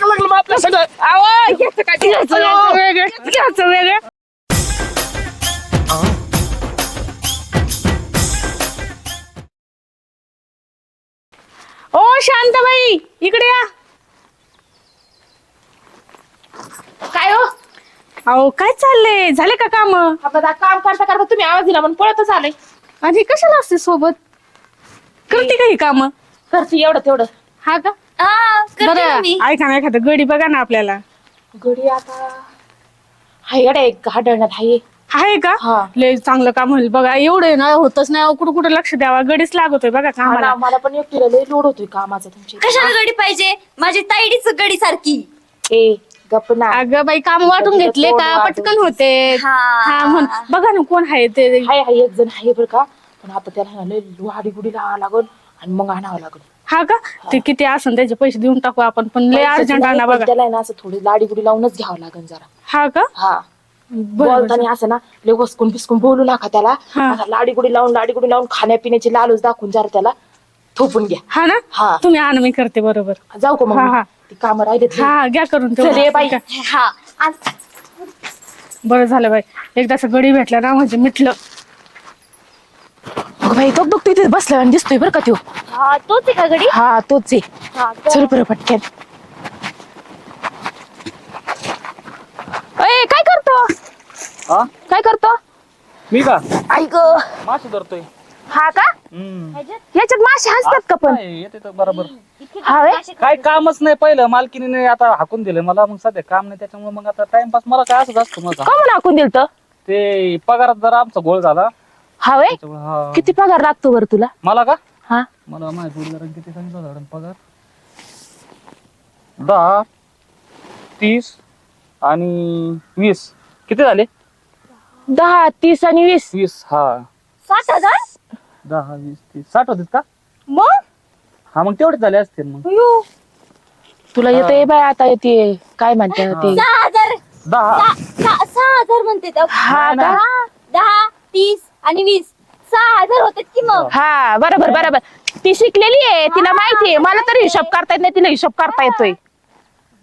लागलं मग आपल्या सगळं? आवाज! वेगळं? ओ शांताबाई इकडे या. काय हो? अहो काय चाललंय? झाले का काम? आता काम करता करता तुम्ही आवाज दिला म्हणून पळतच आले आणि कशाला असते सोबत? करते का ही काम? करते एवढं तेवढं. हा का? बरं ऐका ना एखादं गडी बघा ना आपल्याला. गडी आता हाय गड्या एक हाडळण्यात हाय. आहे का? हा. लय चांगलं काम होईल. बघा एवढं ना होतच नाही. कुठं कुठं लक्ष द्यावा. गडीच लागतोय बघा कामाला मला मला पण एकटीला लय लोड होतोय कामाचा तुमची कशाला गडी पाहिजे? माझी ताईडीच गडी सारखी. ए गप्प ना. अगं बाई काम वाटून घेतले का? पटकन होते. हा. हा म्हण. बघा ना कोण आहे ते. हाय हाय एक जण हाय बरं का. पण आता त्याला ना लय लोहाडी गुडी लावावं लागल आणि मग आणावं लागल हा का? ते किती असन त्याचे पैसे देऊन टाकू आपण पण लय अर्जंट आणा बघा. त्याला आहे ना असं थोडी लाडी गुडी लावूनच घ्यावं लागल जरा. हा का? हा. बरं, बोलताना असं ना लय वसकून बिस्कून बोलू नका त्याला. हा. असा लाडी गुडी लावून लाडी गुडी लावून खाण्यापिण्याची लालूच दाखवून जरा त्याला थोपून घ्या. हा ना? हा. तुम्ही आणा मी करते बरोबर. जाऊ का मग? हा? हा. ती कामं राहिले हा घ्या करून चल ये. बाई. हा. आज- बरं झालं बाई. एकदाच गडी भेटला ना म्हणजे मिटलं. अगं बाई तो बघ तिथे बसला आणि दिसतोय बरं का तो हा तोच आहे का गडी हा तोच आहे. हा चल बरं पटक्यान अय काय करतो? हा? काय करतो? मी का? ऐक मासे धरतोय. हा का? हम्म. याच्यात मासे असतात का पण? काय, येते तर बरोबर. हा व्हय? मासे- काय कामच नाही पहिलं. मालकीने आता हाकून दिलं. मला मग सध्या काम नाही. त्याच्यामुळे मग आता टाइमपास मला काय असंच असतं माझा का म्हणून हाकून दिल ते पगारात जरा आमचा गोळ झाला. हा व्हय त्याच्यामुळे हा. किती पगार लागतो बरं तुला? मला का? हा. मला किती सांगितलं झाडं पगार? दहा तीस आणि वीस. किती झाले? दहा तीस आणि वीस. वीस हा. सात हजार? दहा वीस तीस. साठ होते का? मग? हा मग तेवढे झाले असतील मग. तुला येते बाय आता येते. काय म्हणते ते? सहा हजार. दहा. सहा सहा- सहा हजार म्हणते त्या. हा का? दहा दहा तीस आणि वीस. सहा हजार होतात की मग? हा बरोबर बरोबर. ती शिकलेली आहे तिला माहिती आहे. मला तरी हिशोब करता येत नाही तिला हिशोब करता येतोय.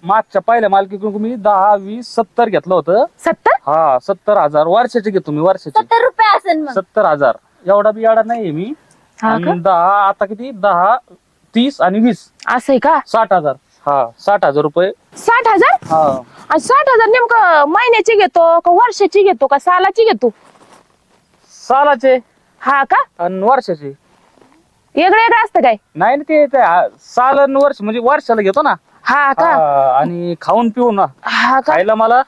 मागच्या पहिल्या मालकीकडून मी दहा वीस सत्तर घेतलं होतं. सत्तर? हा सत्तर हजार. वर्षाचे घेतो मी वर्षाचे. सत्तर रुपये असेल मग. सत्तर हजार. एवढा बी एवढा नाहीये मी. हा का? आणि दहा आता किती? दहा तीस आणि वीस. असं आहे का? साठ हजार. हा साठ हजार रुपये. साठ हजार? हा. आणि साठ हजार नेमकं महिन्याची घेतो का वर्षाची घेतो का सालाची घेतो? सालाचे? हा का? आणि वर्षाचे. वेगळं वेगळं असतं काय? नाही ना ते ते आ- साल आणि वर्ष म्हणजे वर्षाला घेतो ना. हा का? आणि खाऊन पिऊन ना हा का? खायला मला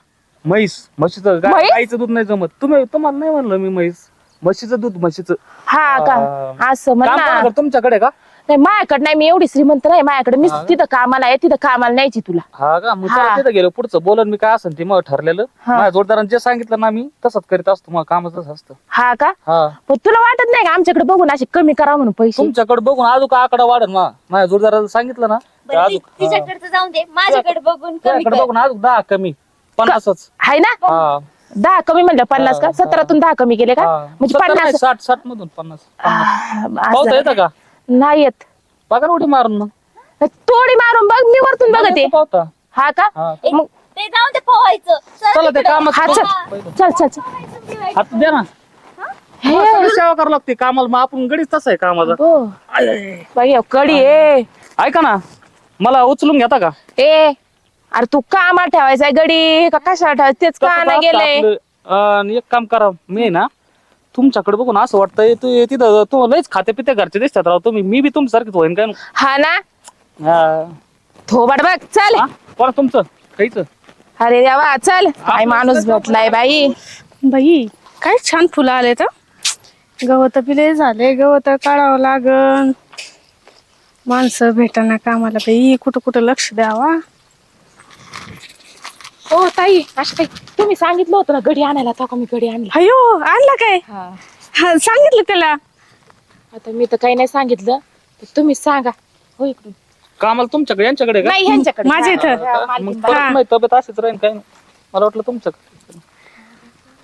म्हैस म्हशीचं गा- म्हैस? गाईचं दूध नाही जमत. तुम्ही तुम्हाला नाही म्हणलं मी म्हैस म्हशीचं दूध म्हशीचं. हा का. असं काम? तुमच्याकडे का? नाही माझ्याकडे नाही मी एवढी श्रीमंत नाही माझ्याकडे मी तिथं कामाला आहे तिथं कामाला न्यायची तुला. हा का? मग हा. चला तिथं गेलो पुढचं बोलन मी काय असेल ते मग ठरलेलं. हा. माझ्या जोडदारांनी जे सांगितलं ना मी तसंच करीत असतो मग कामच तसं असतं. हा का? हा. पण तुला वाटत नाही का आमच्याकडे बघून असे कमी करा म्हणून पैसे? तुमच्याकडे बघून अजून का आकडा वाढेल मा. माझ्या जोडदाराला सांगितलं ना तर बरं, ती- अजून हा. तिच्याकडचं जाऊन दे. माझ्याकडे बघून कमी तुझ्याकडे कर. बघून अजून दहा कमी पन्नासच. आहे ना? हा. दहा कमी म्हणलं पन्नास का? हा, सतरातून दहा कमी केले का? हा. म्हणजे सत्तर नाही, पन्नास. साठ साठ मधून पन्नास. पन्नास. आ, पावता असं. येतं का? नाही येत बघा ना उडी मारून मग. थोडी मारून बघ मी वरतून बघते. पावता हा का? हा. मग ते जाऊन ते पोहायचं. चला चला ते तिकडं. हा चल. चल चल चल. हात द्या ना. हे. मला सगळी सेवा करावं लागते कामाला. मग आपण गडीच तसं आहे कामाचा. हो. बाई अहो, कडी ए ऐका ना. मला उचलून घेता का? ए अरे तू कामा ठेवायचाय गडी. का कशा ठेवायचं? तेच कसं का असतं गेलंय आपलं, अं, एक काम करा. मी आहे ना तुमच्याकडे बघून असं वाटतंय तू तिथं तू लयच खाते पिते घरचे दिसतात राव. तुम्ही मी बी तुमच्यासारखीच होईन काय? हा ना? हा. थोबाड बघ चल. हा? कोण तुमचं काहीच? अरे देवा चल. काय माणूस भेटलाय बाई. बाई काय छान फुलं आले तर? गवत पिले झाले गवत काढावं लागन. माणसं भेटाना कामाला बाई कुठं कुठं लक्ष द्यावा. हो ताई अशा काही तुम्ही सांगितलं होतं ना गडी आणायला तो का मी गडी आणला. अयो आणला काय? हा, सांगितलं त्याला. आता मी तर काही नाही सांगितलं. तर तुम्ही सांगा. हो इकडून. कामाला तुमच्याकडे यांच्याकडे का? नाही ह्यांच्याकडे. माझ्या इथं. हा, मग मालकीण. परत हा. नाही तब्येत अशीच राहील काय? नाही मला वाटलं तुमच्याकडे.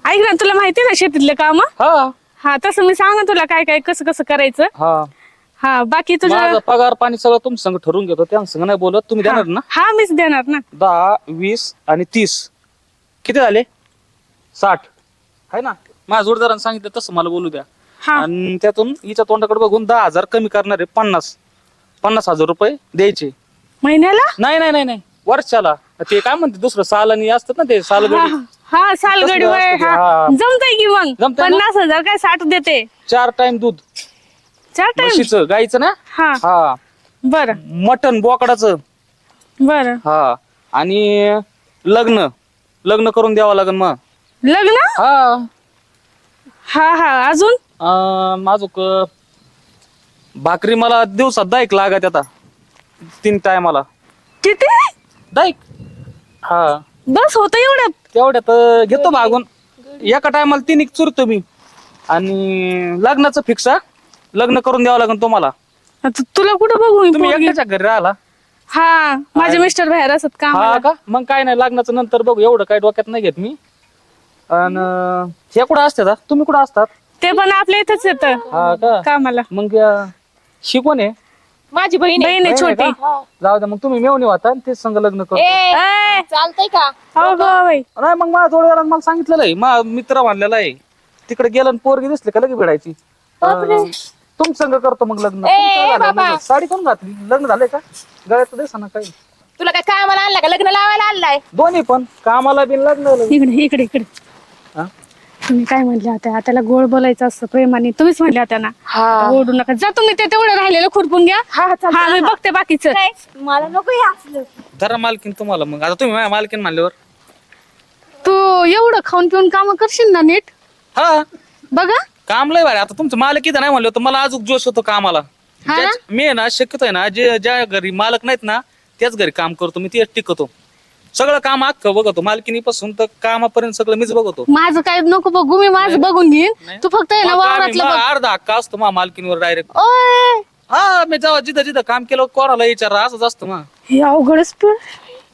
ऐक ना तुला माहिती ना शेतीतले काम? हा. हा तसं मी सांग तुला काय काय कसं कसं करायचं. हा. हा बाकी तुझं पगार पाणी सगळं तुमच्या संग ठरवून घेतो. त्या संग नाही बोलत. तुम्ही देणार ना? हा मीच देणार ना. दहा वीस आणि तीस. किती झाले? साठ. आहे ना? माझ्या जोडदारानं सांगितलं तसं मला बोलू द्या. हा. आणि त्यातून हिच्या तोंडाकडे बघून दहा हजार कमी करणार आहे पन्नास. पन्नास हजार रुपये द्यायचे. महिन्याला? नाही नाही नाही नाही. वर्षाला. ते काय म्हणते दुसरं साल आणि असतात ना ते हा सालगडी हा सालगडी तसलं वय असतं ते, हा. हा. जमतय की मग? जमतंय ना? पन्नास हजार काय साठ देते? चार टाइम दूध. चार टाइम म्हशीचं गाईचं ना? हा. हा. बर. मटन बोकडाचं. बर. हा. आणि लग्न. लग्न करून द्यावं लागेल मग. लग्न? हा. हा हा. अजून? माझं क- भाकरी मला दिवसात दाईक लागत आता. तीन टायमाला. किती? दाईक हा. बस होत एवढ्यात तेवढ्यात घेतो भागून. एका टायमाला तीन एक चुरतो मी. आणि लग्नाचं फिक्स लग्न करून द्यावं लागेल तुम्हाला. आता तुला कुठं बघू मी तुम्ही पोरगी? एकट्याच्या घरी राहिला. हा माझे मिस्टर बाहेर असत काम हा का? मग काय नाही लग्नाचं नंतर बघू. एवढं काय डोक्यात नाही घेत मी. आणि हे कुठं असतात तुम्ही कुठं असतात? ते पण आपल्या इथंच येत हा का? कामाला. मग अं, शिकवण आहे? माझी बहीण आहे. बहीण आहे छोटी. का? जाऊ द्या मग तुम्ही मेवणी वाता आणि तेच संग लग्न करतो. ए चालतंय का? हो गो बाई. नाही मग माझ्या जोडीदारानं मला सांगितलेलं आहे. मा मित्र मानलेला आहे. तिकडे गेलं आणि पोरगी दिसली का लगे भिडायची तुम संग करतो मग लग्न. तुमचं झालं बाबा. लग्न. साडी कोण घातली? लग्न झालंय का? गळ्यात दिसा ना काही. तुला काय कामाला आणला का? लग्न लावायला आणलाय. दोन्ही पण. कामाला बिन लग्न इकडे इकडे इकडे. हा? तुम्ही काय म्हणल्या होत्या त्याला गोड बोलायचं असतं प्रेमाने. तुम्हीच म्हणल्या होत्या ना हा ओढू नका. जा तुम्ही ते तेवढं राहिलेलं खुरपून घ्या. हा, मी बघते बाकीचं. काय मला नको हे असलं. धरा मालकीन तुम्हाला मग. आता तुम्ही माझ्या मालकीन मानल्यावर तू एवढं खाऊन पिऊन काम करशील ना नीट? हा. बघा. काम लय भारी. आता तुमचं मालक इथं नाही म्हणलं तर मला अजून जोश होतो कामाला. हा ना? ज्याच- मी आहे ना शक्यतो आहे ना जे ज्या घरी मालक नाहीत ना त्याच घरी काम करतो मी तेच टिकतो. सगळं काम अख्खं बघतो मालकिनीपासून तर कामापर्यंत सगळं मीच बघतो. माझं काय नको बघू मी माझं बघून घेईन. तू फक्त आहे ना मग आम्ही- वावरातलं मग बघ अर्धा हक्का असतो मा मालकीनीवर डायरेक्ट ओय! हा मी जेव्हा जिथं जिथं काम केलं कोणाला विचार असंच असतं मग हे अवघडच पण.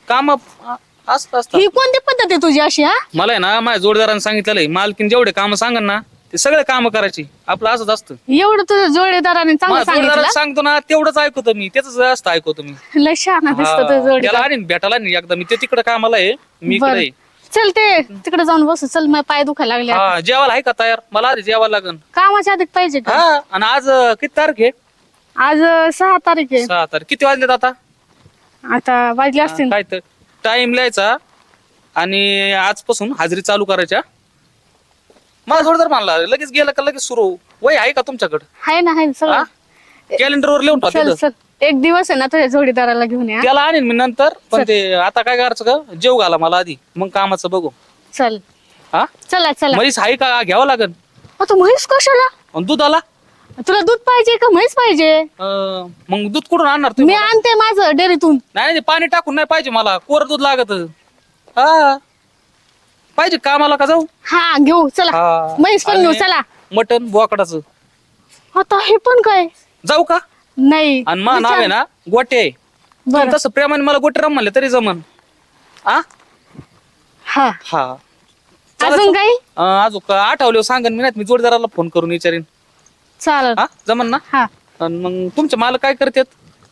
काम असत असत. ही कोणती पद्धत आहे तुझी अशी हा? मला आहे ना माझ्या जोडीदारानं सांगितलेलं आहे मालकीन जेवढे काम सांगा ना ते सगळे काम करायची. आपलं असंच असतं. एवढं तुझ्या जोडीदाराने चांगलं माझ्या जोडीदाराला सांगितलं? सांगतो ना तेवढंच ऐकतो मी. त्याच जास्त ऐकतो मी. लय शहाणा दिसतो तुझा हा, त्याला जोडीदार आणि भेटायला नाही एकदा. मी ते तिकडे कामाला आहे. मी इकडे बर. आहे. चल ते तिकडे जाऊन बसू. चल माझे पाय दुखायला लागले. हा जेवायला आहे का तयार? मला आधी जेवायला लागन. कामाच्या आधी पाहिजे का? हा आणि आज अं, किती तारीख आहे? आज अं, सहा तारीख आहे. सहा तारीख. किती वाजलेत आता? आता वाजले असतील. काय तर. टाइम लिहायचा. आणि आजपासून हाजरी चालू करायच्या. मला जोडदार मानला लगेच गेलं का लगेच सुरू वय आहे का तुमच्याकडे? हाय ना हाय ना सगळं. कॅलेंडरवर लिहून चल टाकतो चल. एक दिवस आहे ना तुझ्या जोडीदाराला घेऊन या. त्याला आणीन मी नंतर पण ते आता काय करायचं का जेव घाला मला आधी. मग कामाचं बघू. चल. हा? चला चला. म्हैस आहे का? घ्यावं लागन. अ, तू म्हैस कशाला? आणि दूध आला तुला दूध पाहिजे का म्हैस पाहिजे? अं, मग दूध कुठून आणणार तुम्ही मी आणते माझं डेअरीतून. नाही नाही पाणी टाकून नाही पाहिजे मला. कोर दूध लागत. हा. पाहिजे कामाला का जाऊ? हा घेऊ चला. हा. म्हैस पण घेऊ आणि चला. मटन बोकडाचं. आता हे पण काय? जाऊ का? नाही. आणि मा नाव आहे ना गोटे. आहे. बरं. तसं प्रेमाने मला गोटे रम म्हणले तरी जमन. आ? हा. हा. अजून काही? अं, अजून का आठवले सांगन मी नाही मी जोडदाराला फोन करून विचारीन. चालेल. हा? जमन ना? हा. आणि मग तुमचे माल काय करतात?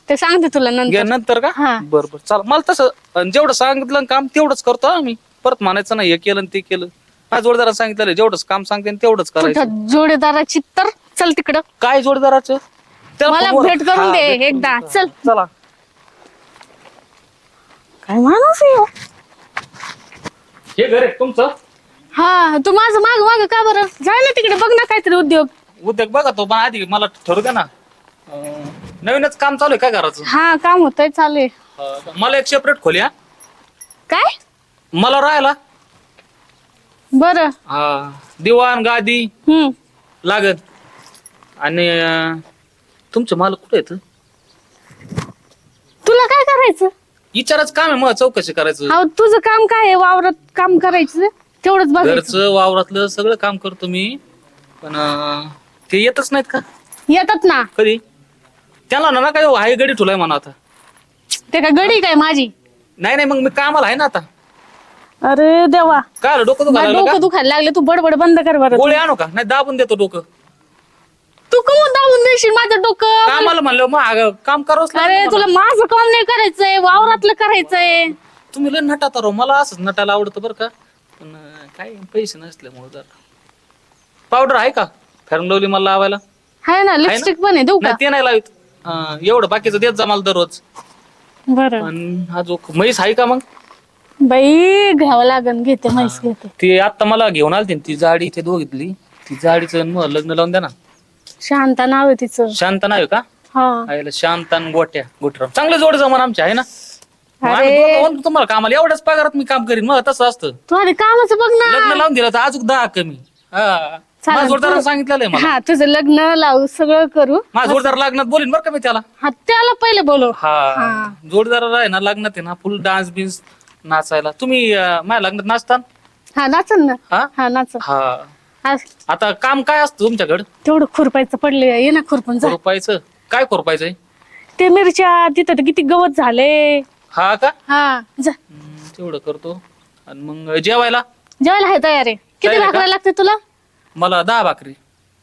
ते सांगते तुला घ्या नंतर नंतर का? हा. बर बर. चाल मला तसं अन जेवढं सांगितलं ना काम तेवढंच करतो आम्ही परत म्हणायचं नाही हे केलं आणि ते केलं. माझ्या जोडदारानं सांगितलं जेवढंच काम सांगते तेवढंच करायचं. जोडीदाराची तर? चल तिकडं. काय जोडदाराचं? त्याला मला फोनवर- भेट करून हा, दे भेट करून एकदा. दे. चल. चला. काय माणूस आहे ह्यो? हे घर आहे तुमचं? हा तू माझं माग माग का बरं? जाय ना तिकडे बघ ना काहीतरी उद्योग. उद्योग बघा तो पण आधी मला ठरू द्या ना. अं, नवीनच काम चालू आहे काय घराचं? हा काम होतंय चालू आहे. मला एक सेपरेट खोली हा. काय? मला राहायला? बरं. हा दिवाण गादी. हम्म. लागत आणि अं, तुमचे माल कुठे आहेत तुला काय करायचं? विचाराच काम आहे मग चौकशी करायचं. अहो तुझं काम काय आहे? वावरात काम करायचं? तेवढंच बघायचं. घरचं वावरातलं सगळं काम करतो मी. पण अं, ते येतच नाहीत का? येतात ना. कधी? त्याला ना ना काय हाय गडी ठुलाय म्हणा आता. ते का गडी काय माझी? नाही नाही मग मी कामाला आहे ना आता. अरे देवा. काय आलं, डोकं मला दुखायला लागलं डोकं दुखायला लागले. तू बडबड बंद कर का बरं. गोळी आणू का? नाही दाबून देतो डोकं. तू कमून दाबून देशील माझं डोकं? कामाला म्हणलं मग काम करावंच लागतं अरे. तुला माझं काम नाही करायचंय वावरातलं करायचंय. तुम्ही लय नटात राव मला असंच नटायला आवडतं बरं का. पण अं, काय पैसे नसल्यामुळे जर. पावडर आहे का? फॅरन लवली मला लावायला. हाय ना लिपस्टिक पण आहे देऊ का? नाही ते नाही लावित. अं, एवढं बाकीचं देत जा मला दररोज. बरं. पण हा जो म्हैस आहे का मग? बाई घ्यावं लागन घेते म्हैस घेते. ती आता मला घेऊन आलती ना, ती जाडी ते दोघितली. ती जाडीचं लग्न लावून द्या ना. शांता नाव आहे तिचं. शांत नाही का? हा. आईला शांत आणि गोट्या गोटराम चांगले जोड जमान आमचे आहे ना? मग आम्ही अरे. दोघं म्हणतो तुम्हाला कामाला. एवढ्याच पगारात मी काम करीन. मग तसं असतं. तू आधी कामाचं बघ लग्न ना लावून दिलं तर अजून दहा कमी. हा. चालेल. माझ्या जोडदारानं सांगितलेलं आहे मला. हा तुझं लग्न लावू सगळं करू. माझ्या जोडदार लग्नात बोलीन बरं का मी त्याला. हा त्याला पहिले बोलव. हा. जोडदार आहे ना लग्नात आहे ना फुल डान्स बिन्स नाचायला. तुम्ही अं, माझ्या लग्नात नाचता हा नाचन ना. हा? हा नाच हा. आता काम काय असतं तुमच्याकडं? तेवढं खुरपायचं पडले ये ना खुरपण जा. खुरपायचं? काय खुरपायचंय? ते मिरच्या तिथं तर किती गवत झाले. हा का? हा जा. हम्म, तेवढं करतो. आणि मग जेवायला? जेवायला आहे तयार आहे. किती तयार आहे का? भाकऱ्या लागते तुला? मला दहा भाकरी.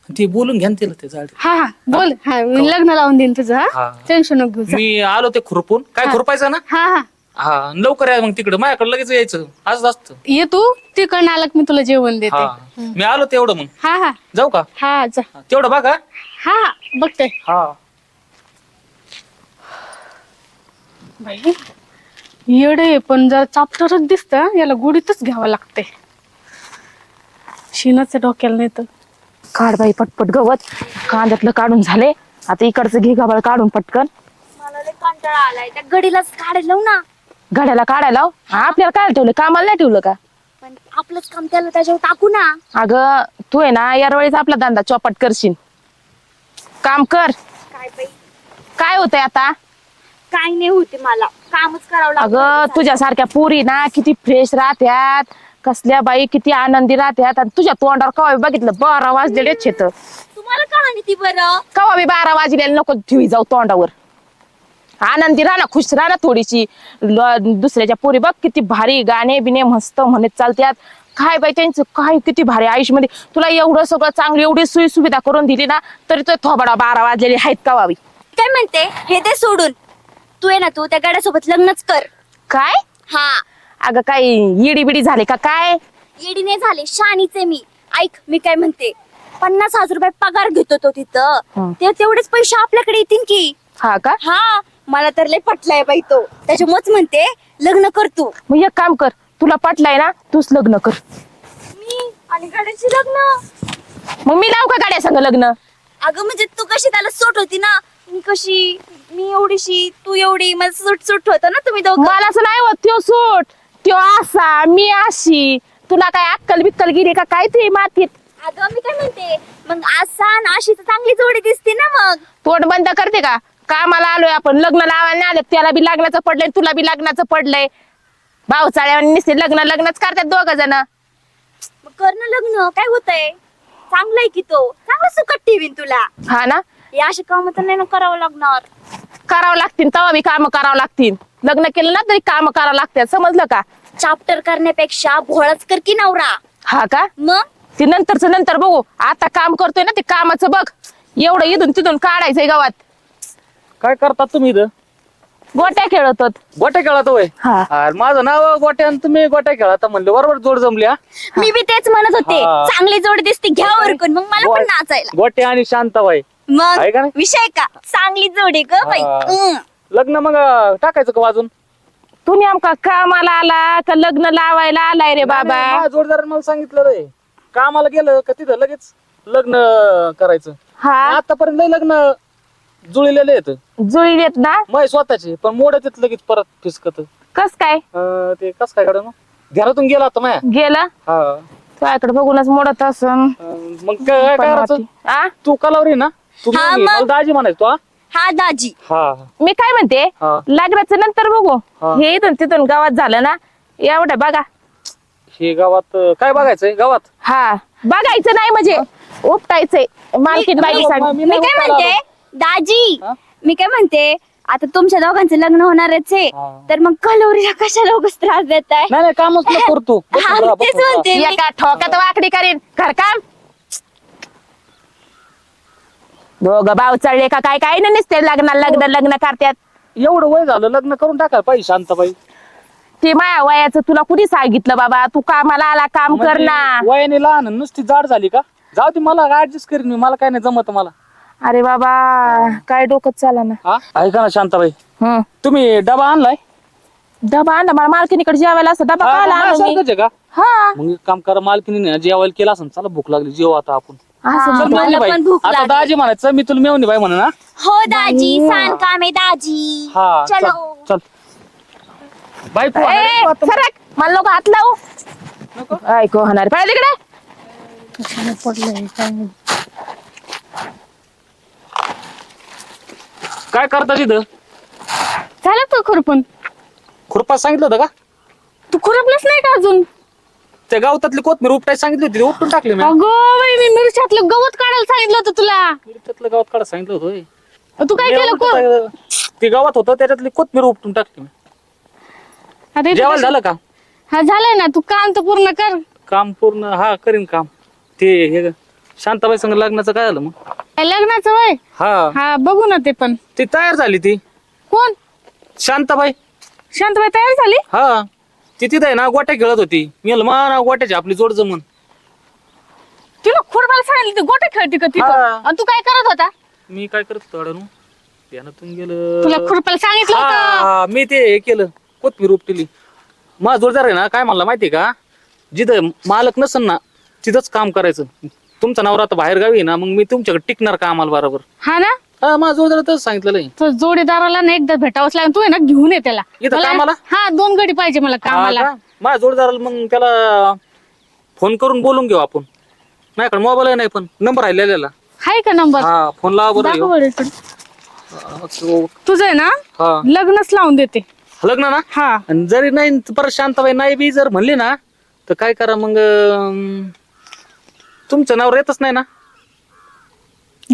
ती बोलून घ्या ना तिला ते झाड. हा हा. बोल. हा मी लग्न लावून देईन तुझं हा. हा. टेन्शन नको घेऊ जा. मी आलो ते खुरपून. काय खुरपायचं ना? हा हा. हा लवकर या मग तिकडे. माझ्याकडे लगेच यायचं. असं असतं. ये तू तिकडनं आला की मी तुला जेवण देते. हा. मी आलो तेवढं मग. हा हा. जाऊ का? हा जा. हा, तेवढं बघा. हा हा. बघते. हा. बाई येडे पण जर चापटरच दिसत याला गुडीतच घ्यावं लागते. शिनाचं डोक्याला नाही तर. काढ बाई पटपट गवत. कांद्यातलं काढून झाले. आता इकडचं घे गबाळ काढून पटकन. मला लय कंटाळा आलाय. त्या गडीलाच काढायला लावू ना. घड्याला काढायला लाव. हा, आपल्याला काय ठेवलं? कामाला नाही ठेवलं का? पण आपलंच काम त्याला त्याच्यावर टाकू ना. अगं तू आहे ना यावेळेस आपला धंदा चौपट करशील. काम कर. काय बाई? काय होतंय आता? काय नाही होते मला. कामच करावं अगं लागतं तुझ्यासारख्या पुरी ना किती फ्रेश राहत्यात. कसल्या बाई किती आनंदी राहत्यात. आणि तुझ्या तोंडावर कवा बघितलं बारा वाजलेले छेत तुम्हाला कहाणी ती बरं? कवा बी बारा वाजलेले नको ठेवी जाऊ तोंडावर. आनंदी राहा ना खुश राहा ना थोडीशी. ल- दुसऱ्याच्या पोरी बघ किती भारी गाणे बिणे मस्त म्हणत चालत्यात. काय बाई त्यांचं काय किती भारी आयुष्यमध्ये. तुला एवढं सगळं चांगलं एवढी सोयी सुविधा करून दिली ना तरी तो थोबाडा बारा वाजलेले आहेत का वावी काय म्हणते? हे ते सोडून. तू आहे ना तू त्या गाड्यासोबत लग्नच कर. काय? हा. अगं काय इडी बिडी झाले का काय? येडीने झाले शानीचे मी. ऐक मी काय म्हणते? पन्नास हजार रुपये पगार घेतो तो हं. तिथं ते तेवढेच पैसे आपल्याकडे येतील की. हा का? हा. मला तर लय पटलाय बाई तो. त्याच्यामुळेच म्हणते लग्न कर तू. मग एक काम कर तुला पटलाय ना तूच लग्न कर. मी आणि गाड्याची लग्न? मग मी लावू का गाड्या संग लग्न? अगं म्हणजे तू कशी त्याला सूट होती ना? मी कशी? मी एवढीशी तू एवढी मला सूट सूट होतं ना तुम्ही दोघं? मलाच नाही होत त्यो सूट. त्यो असा मी अशी. तुला काय अक्कल बिक्कल गेली का काय ते मातीत? अगं मी काय म्हणते मग असा आणि अशी तर चांगली जोडी दिसते ना मग. तोंड बंद करते का? कामाला आलोय आपण. लग्न लावायला आलं. त्याला बी लग्नाचं पडलंय तुला बी लग्नाचं पडलंय. भाऊचाळ्या नुसते लग्न लग्नच करतात दोघ जण. मग कर ना लग्न. काय होतंय? चांगलंय की तो. चांगलं सुकट ठेवीन तुला. हा ना? हे असे काम तर नाही ना करावं लागणार. करावं लागतील तेव्हा बी काम करावं लागतील. लग्न केलं ना तरी काम करावं लागतात. समजलं का? चाप्टर करण्यापेक्षा भोळाच कर की नवरा. हा का? मग? ते नंतरच नंतर बघू. आता काम करतोय ना ते कामाचं बघ. एवढं इथून तिथून काढायचंय गावात. काय करतात तुम्ही इथं? गोट्या खेळत होत. गोट्या खेळात होय? हा. अरे माझं नाव गोट्या आणि तुम्ही गोट्या खेळात म्हणलं. बरोबर जोड जमली हा? मी बी तेच म्हणत होते. हा. चांगली जोडी दिसते घ्या वरकून. मग मला पण नाचायला. गोट्या आणि शांताबाई. मग आहे का नाही? विषय का? चांगली जोडी ग बाई. हा. लग्न मग अं, टाकायचं का वाजून तू नेमका कामाला आला का लग्न लावायला आलाय रे बाबा नाही, माझ्या जोडदारानं मला सांगितलं रे. कामाला गेलं का तिथं लगेच लग्न करायचं. हा. आतापर्यंत लय लग्न जुळलेले आहेत. जुळी येत ना? मग स्वतःचे पण मोडत येत लगेच परत फिसकत. कस काय? अं, ते कस काय काढ घरातून गेला आता माया. गेलं? हा. तुझ्याकडे बघूनच मोडत असन. अं, मग काय काय करायचं? आ? तू कलावरी ना. तू हा, मुलगी, मग. मला दाजी म्हणायचो हा? हा दाजी. हा. मी काय म्हणते? हा. लग्नाचं नंतर बघू. हा. हे इथून तिथून गावात झालं ना एवढं बघा. हे गावात अं, काय बघायचंय? गावात? हा. बघायचं नाही म्हणजे उपटायचंय. मालकीन बाई मी- सांग. मी- मी काय म्हणते? दाजी हा? मी काय म्हणते आता तुमच्या दोघांचं लग्न होणारच आहे. हा. तर मग कलोरीला कशाला उगाच त्रास देत आहे नाही नाही कामच न करतो हा, तेच म्हणते मी. एका ठोक्यात वाकडी करीन. घरकाम. दोघं भाव चढले का काय? काय नाही नसते लग्न लग्न लग्न करतात. एवढं वय झालं लग्न करून टाकायला पाहिजे शांताबाई. ते माया वयाचं तुला कुणी सांगितलं बाबा? तू कामाला आला काम कर म्हणजे ना. वयाने लहान आणि नुसती जाड झाली का? जाऊ दे मला ऍडजस्ट करीन मी मला काय नाही जमत मला. अरे बाबा काय डोकं चाला ना हा? ऐका ना शांताबाई. हम्म तुम्ही डबा आणलाय? डबा आणला मला मालकीनीकडे जेवायला असं डबा हा, आणू मी. आहे का? हा. मग एक काम करा मालकीने जेवायला केला असं चला भूक लागली जेव आता आपण. असं चल बाई. पण भूक आता लागली. दाजी म्हणायचं मी तुला मेवणी बाई म्हणा ना हो दाजी सांग काम आहे दाजी. हा चल. चलो सरक. मला लोक हात लावू. ऐकू होणार. पळ तिकडे काय करता तिथं? झालं का खुरपण खुरपा सांगितलं होतं का? तू खुरपलंच नाही का अजून? त्या गावतातली कोथमीर उपटाय सांगितली होती ती उपटून टाकली मी. अगं बाई मी मिरच्यातलं गवत काढायला सांगितलं होतं तुला. त्यातलं गावात काढा सांगितलं होतं होय. तू काय केलं कोण? ते गावात होतं त्याच्यातली कोथमीर उपटून टाकली मी. आता इथं जेवायला कशी- झालं का? हा झालंय ना तू काम तर पूर्ण कर. काम पूर्ण हा करीन काम. ते हे शांताबाई संग लग्नाचं काय झालं मग? लग्नाचं वय? हा. हा बघू ना ते पण. ती तयार झाली ती. कोण? शांताबाई. शांतबाई तयार झाली? हा. ती तिथं ना गोट्या खेळत होती. मी म्हणलं, मा ना गोट्याची आपली जोड जमून. तुला खुरपाला सांगितलं ते गोटे खेळते का तिथं? हा. आणि तू काय करत होता? मी काय करत होतो अडणू? ध्यानातून गेलं. तुला खुरपाला सांगितलं होतं. हा, मी ते हे केलं कोथमीर उपटिली. माझा जोडदार आहे ना काय म्हणला माहितीये का? जिथं मालक नसन ना तिथंच काम करायचं. तुमचा नवरा आता बाहेर गावी आहे ना मग मी तुमच्याकडे टिकणार कामाला बरोबर? हा ना? हा माझा जोडदार तसं सांगितलेलं आहे. तो जोडीदाराला ना एकदा भेटावंच लागेल. तू आहे ना घेऊन ये त्याला. इथं मला- कामाला? हा दोन गडी पाहिजे मला कामाला. हा का? माझ्या जोडदाराला मग त्याला फोन करून बोलून घेऊ आपण. माझ्याकडे मोबाईल नाही पण नंबर आहे लिहिलेला. हाय का नंबर? हा फोन लावा बरं दाखव ह्यो. बरं इकडं. हा, तो- तुझं आहे ना? हा. लग्नच लावून देते. लग्न ना? हा. आणि जरी नाही परत शांताबाई नाही बी जर म्हणली ना तर काय करा मग अं, तुमचं नाव येतच नाही ना?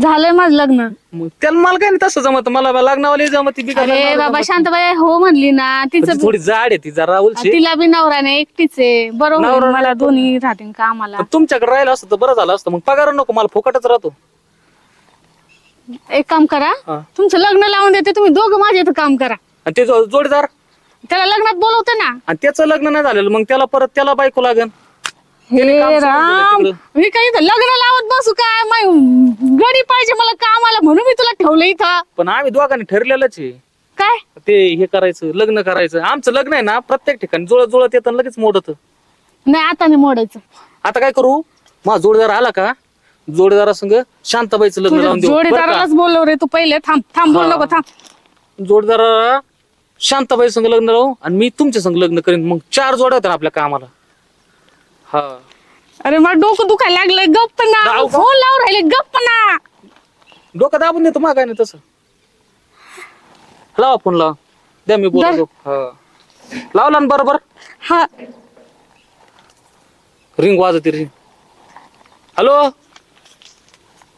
झालंय माझं लग्न. मग त्याला मला काय नाही तसं जमत मला लग्नावाली जमत अरे बाबा. शांतबाई हो म्हणली ना तिचं थोडी जाड आहे ती जरा तिला बी नवरा नाही एकटीच आहे. बरोबर नवरा मला दोन्ही राहतील कामाला पण तुमच्याकडे राहिलं असतं तर बरं झालं असतं मग पगार नको मला फुकटच राहतो. एक काम करा हा. तुमचं लग्न लावून देते तुम्ही दोघं माझ्या इथं काम करा. आणि ते जो- जोडीदार? त्याला लग्नात बोलवते ना. आणि त्याचं लग्न नाही झालेलं मग त्याला परत त्याला बायको लागन हे काम राम. मी काही इथं लग्न लावत बसू काय? माय गडी पाहिजे मला कामाला म्हणून मी तुला ठेवलं इथं. पण आम्ही दोघांनी ठरलेलंच आहे. काय? ते हे करायचं लग्न करायचं. आमचं लग्न आहे ना प्रत्येक ठिकाणी जुळत जुळत येतं आणि लगेच मोडत. नाही आता नाही मोडायचं. आता काय करू? माझा जोडीदार आला का? जोडीदारा संग शांताबाईचं लग्न तुझ्या लावून देऊ. बरं का? जोडीदारालाच बोलव रे तू पहिले. थांब थांब बोल. नको थांब. जोडीदाराला शांताबाई संग लग्न लावू आणि मी तुमच्या संग लग्न करीन. मग चार जोड्या होत्या आपल्या कामाला. अरे मला डोकं दुखायला लागलंय. गप्प ना. जाऊ का? फोन लावून राहिले. गप्प ना. डोकं दाबून देतो मग काय नाही तसं. लावा फोन लावा. द्या मी बोलतो हा. लावला ना बरोबर. हा. रिंग वाजते रिंग. हॅलो?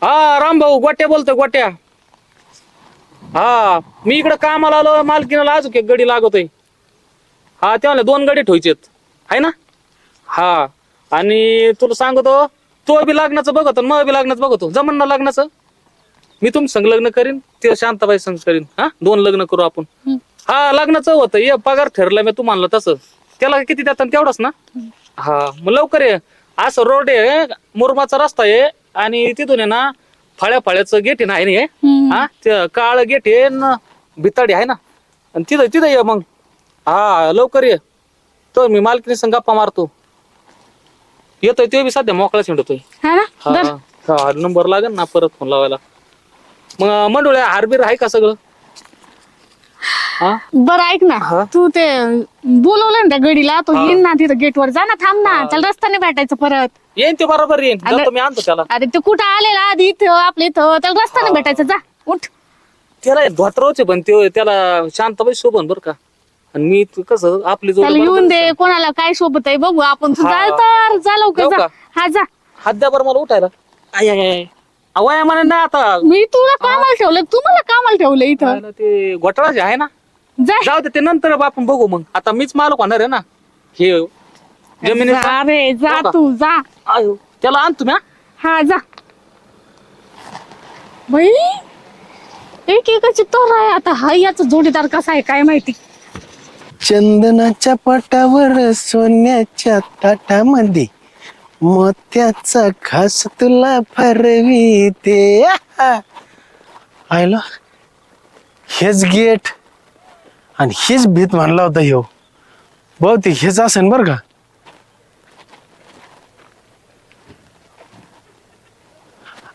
हा रामभाऊ गोट्या बोलतोय गोट्या. हा मी इकडं कामाला आलो मालकीनाला अजून एक गडी लागतोय. हा ते म्हणले दोन गडी ठेवायचेत. आहे ना? हा. आणि तुला सांगतो तो बी लग्नाचं बघतो मग बी लग्नाचं बघतो. जमन ना लग्नाचं? मी तुम संग लग्न करीन ते शांताबाई संग करीन. हा? दोन लग्न करू आपण. हा लग्नाचं होतं. ये पगार ठरला मी तू म्हणलं तसं. त्याला किती देतात तेवढंच ना? हा मग लवकर ये. असं रोड आहे मुरमाचा रस्ता आहे आणि तिथून आहे ना फळ्या फळ्याचं गेट आहे ना आहे ना हे? हम्म. हा ते काळ गेट आहे न भिताडी आहे ना? आणि तिथं तिथं ये मग. हा लवकर ये. तो मी मालकीने संग गप्पा मारतो. येतोय ते बी सध्या मोकळा शिंडतोय हा ना? हा धर. हा नंबर लागेल ना परत फोन लावायला. मग मंडोळ्या हारबीर आहे का सगळं? हा? बरं ऐक ना. तू ते बोलवलं ना त्या गडीला तो हा. येईन ना तिथं गेटवर जा ना थांब ना. त्याला रस्त्याने भेटायचं परत. येईन ते बरोबर येईन. जातो मी आणतो त्याला. अरे ते कुठं आलेला? आधी इथं आपल्या इथं. त्याला रस्त्याने भेटायचं. जा उठ. त्याला धोत्रावचे पण ते त्याला शांतबाई शोभन बर का. आणि मी तू कसं आपली जोडी त्याला बरोबर येऊन दे कोणाला काय सोबत आहे बघू आपण. तू हा. जा तर जा लवकर जाऊ जा. का? हा जा. हात द्या बरं मला उठायला. I I I. अवया म्हणे ना आता. मी तुला कामाला ठेवलं तू मला कामाला ठेवलं इथं. ते घोटाळा जे आहे ना? जा. जाऊ दे ते नंतर आपण बघू मग. आता मीच मालक होणार आहे ना? हे जमिनीचा जा रे जा जाऊ का? तू जा. आयो त्याला आण तुम्ही हा? हा जा. बाई एक एकाची तोर आहे आता. हा याचा जोडीदार कसा आहे काय माहिती? चंदनाच्या पटावर सोन्याच्या ताटामध्ये मोत्याचा खास तुला फरवीते आयला हेच गेट. आणि हेच भीत म्हणला होता ह्यो. बहुतेक हेच असेल बर का?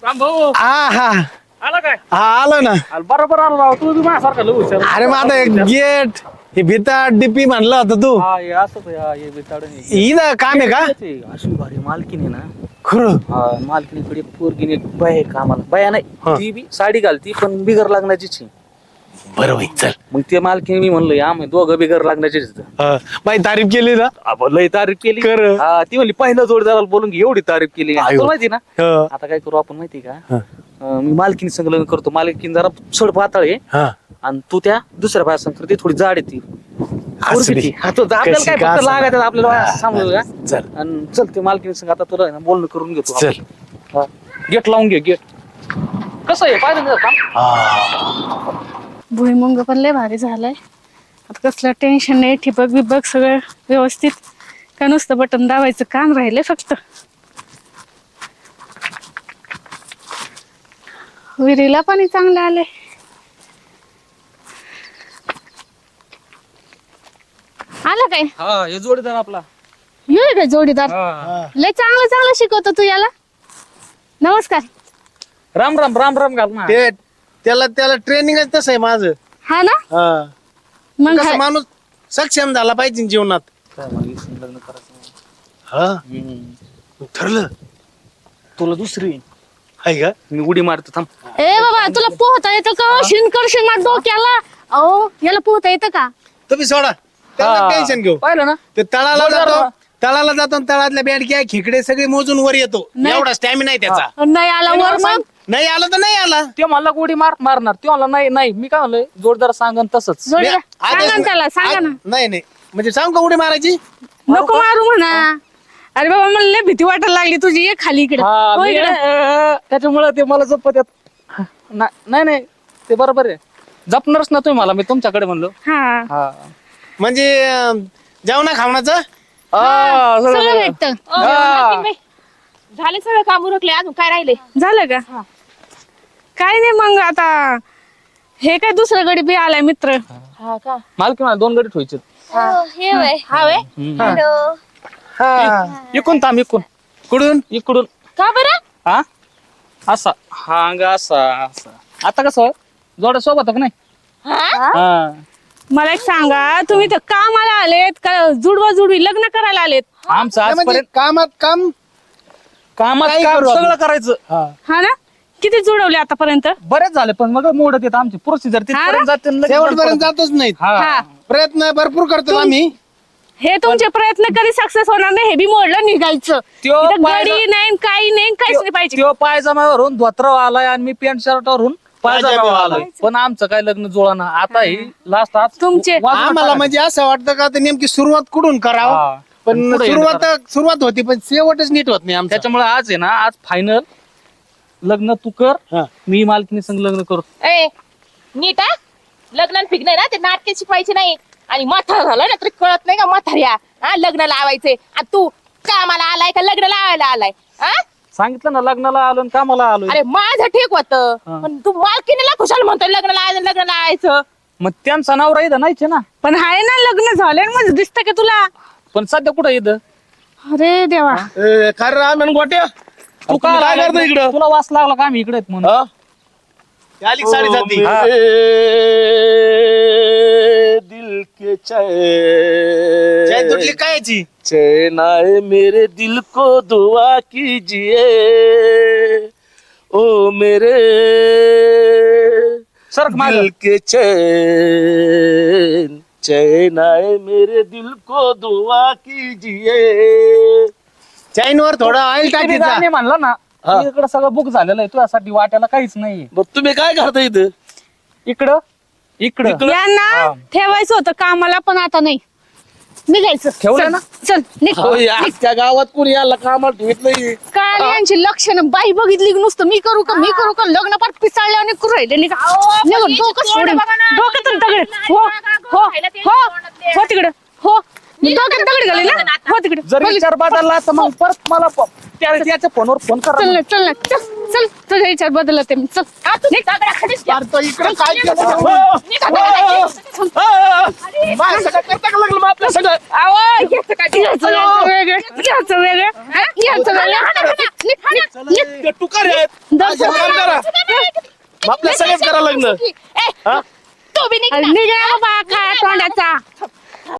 भाऊ आ हा आला काय? हा आलो ना. बरोबर आला राव तू माझ्यासारखा हुशार. अरे आता गेट. हे भीता डिपी म्हणला होता तू. हा हे असं या हे हे. काम आहे का? ते अशी भारी मालकीन आहे ना. खरं? हा मालकीनीकडे पोरगीने बाय आहे कामाला. बाया नाही. ती बी साडी घालती पण बिगर लागण्याचीच आहे. बरं होईल चल. मग ते मालकीने मी म्हणलं आम्ही दोघं बिगर लागण्याचीच. हा, बाई तारीफ केली ना? लय तारीफ केली. हा ती म्हणली पहिलं जोडीदाराला बोलून घे एवढी तारीफ केली. आयो. तुला माहिती ना? हा, आता काय करू आपण माहिती का? हा, अं, मी मालकीने संग लग्न करतो. मालकीन जरा सोड पातळ आहे. हा. आणि तू त्या दुसऱ्या बाया संग करते थोडी जाड आहे ती असू दे. पोरगी ती. हा, तो आपल्याला कशी काय का फक्त असेना. लागायचं आपल्याला हा, सांगू का चल. आणि चल ते मालकीने संग आता तुला आहे ना बोलणं करून घेतो चल. गेट लावून घे गेट. कसं आहे? पाहिजे ना काम हा. भुईमुंग पण लय भारी झालाय. आता कसलं टेन्शन नाही ठिबक बिबक सगळं व्यवस्थित. का नुसतं बटन दाबायचं? काम राहिलंय फक्त. विहिरीला पाणी चांगलं आलंय. आलं काय? हा हे जोडीदार आपला. येऊ काय जोडीदार. हा. लय चांगलं चांगलं शिकवतो तू याला. नमस्कार. राम राम राम राम घाल ना. ते त्याला त्याला ट्रेनिंगच तसं आहे माझं. हा ना? हा. मग कसं माणूस सक्षम झाला पाहिजे जीवनात. काय मला इसरून लग्न करायचं हा? हम्म. ठरलं. तुला दुसरी मी उडी मारतो थांब. ए बाबा तुला पोहता येतं का? शिनकर शिना डोक्याला. अहो याला पोहता येतं का? तुम्ही सोडा. हा. टेन्शन घेऊ. पाहिलं ना? ते तळाला जातो. तळाला जातो आणि तळातल्या बॅडक्या खेकडे सगळे मोजून वर येतो. नाही. एवढा स्टॅमिना आहे त्याचा. नाही आला वर मग? नाही. आला तर नाही आला. ते मला उडी मार मारणार. ते मला नाही नाही. मी काय म्हणलोय? जोरदार सांगन तसंच. सांगा ना त्याला सांगा ना. नाही नाही. म्हणजे सांग का उडी मारायची? नको मारू म्हणा. अरे बाबा मला लय भीती वाटायला लागली तुझी. ये खाली इकडे. हा, हो मी- इकडे. अं, त्याच्यामुळे ते मला जपत येत ना- नाही नाही ते बरोबर आहे. जपणारच ना तुम्ही मला मी तुमच्याकडे म्हणलो. हा. हा. म्हणजे अं, जेवणा खावणाचं हा, सगळं सगळं सगळं. भेटतं. हा. झाले सगळं काम उरकले अजून काय राहिले? झालं का? काय नाही मग आता. हे काय दुसरं गडी बी आलाय मित्र. हा का? मालकी मला दोन गडी ठेवायचे हो, हे. वय हा वे हॅलो हा. इकडून थांब इकडून कुठून? इकडून. का बरं? हा? असा. हा अंग असा असा. आता कसं जोड्या सोबत का नाही? हा? हा. मला एक सांगा तुम्ही तर कामाला आलेत का जुडवा जुडवी लग्न करायला आलेत? आमचं नाही म्हणजे आजपर्यंत कामात काम? कामात काही काम करू आपण. सगळं करायचं. हा. हा ना? किती जुडवले आतापर्यंत? बरेच झाले पण मग मोडत येत आमची प्रोसिजर तिथपर्यंत जाते आणि लगेच शेवटपर्यंत बंद जातच नाहीत. पडतं. हा. हा प्रयत्न भरपूर करतो आम्ही. हे तुमचे प्रयत्न कधी सक्सेस होणार नाही हे बी मोडलं निघायचं. त्यो इथं पायदा- गडी नाही काही नाही काहीच नाही पाहिजे. तो पायजमावरून धोत्र आलाय आणि मी पॅन्ट शर्टवरून पायजमावर आलोय पण आमचं काय लग्न जुळाना आता ही लास्ट आज तुमचे- आम्हाला टाकायचं. म्हणजे असं वाटतं का ते नेमकी सुरुवात कुठून करावं. पण पुढे सुरुवात सुरुवात होती पण शेवटच नीट होत नाही आमच्या त्याच्यामुळे आज आहे ना आज फायनल लग्न तू कर हा. मी मालकीने संग लग्न करतो ए नीट हा? लग्नाला फिक नाही ना ते नाटके शिकवायचे नाही. आणि म्हातारा झालं ना तरी कळत नाही का म्हाताऱ्या? हा लग्न लावायचे. आणि तू कामाला आलाय का लग्न लावायला आलाय? हा? सांगितलं ना लग्नाला आलो आणि कामाला आलोय. अरे माझं ठीक होत. हा. पण तू मालकीने खुशाल म्हणतोय लग्न लावायचं लग्न लावायचं. मग त्यांचा नवरा इथं नाहीच आहे ना? पण आहे ना लग्न झालं म्हणजे दिसतं का तुला? पण सध्या कुठं इथं? अरे देवा. ए, खरं राम गोट्या? तू काय काय करतो इकडं? तुला वास लागला का आम्ही इकडे आहेत म्हणून? हा? आली का साडी जाती? हा. दिल के चैन तुटली काय याची चैन आए मेरे दिल को दुआ कीजिए। ओ मेरे. दिल के चैन चैन आए मेरे दिल को दुआ कीजिए। चैन वर थोडा ऑइल गाणे म्हणलं ना इकडे सगळं बुक झालेलं आहे तुझ्यासाठी वाट्याला काहीच नाही मग तुम्ही काय करता इथं? इकडं? इकडं. यांना ठेवायचं होतं कामाला पण आता नाही. निघायचं. ठेवलं चल, ना? चल निघ. हो, या अख्ख्या गावात कोणी याला कामाला ठेवत नाही. काय यांची लक्षणं बाई बघितली की नुसतं मी करू का मी करू का लग्न पार पिसाळले आणि करू राहिले निघा. निघा, डोकं सोडून. डोक्यातून दगड. हो हो हो हो तिकडं हो. डोक्यात दगड घाले ना? हो तिकडे. जर विचार बदलला तर मग परत मला प- त्या त्याच्या फोनवर फोन करा चल ना चल ना. चल चल. तुझ्या विचार बदलत मी. चल. निघ. इकडे काय केलं? सगळं करता का लागलं मग सगळं? वेगळं. घ्यायचं वेगळं. हा? घ्यायचं वेगळं. निघ, निघ, निघ. ते टुकार आहेत. दर्शन असं काम करा. मग आपल्या सगळ्याच करा लग्न हा? अरे निघा बाबा काय तोंडाचा.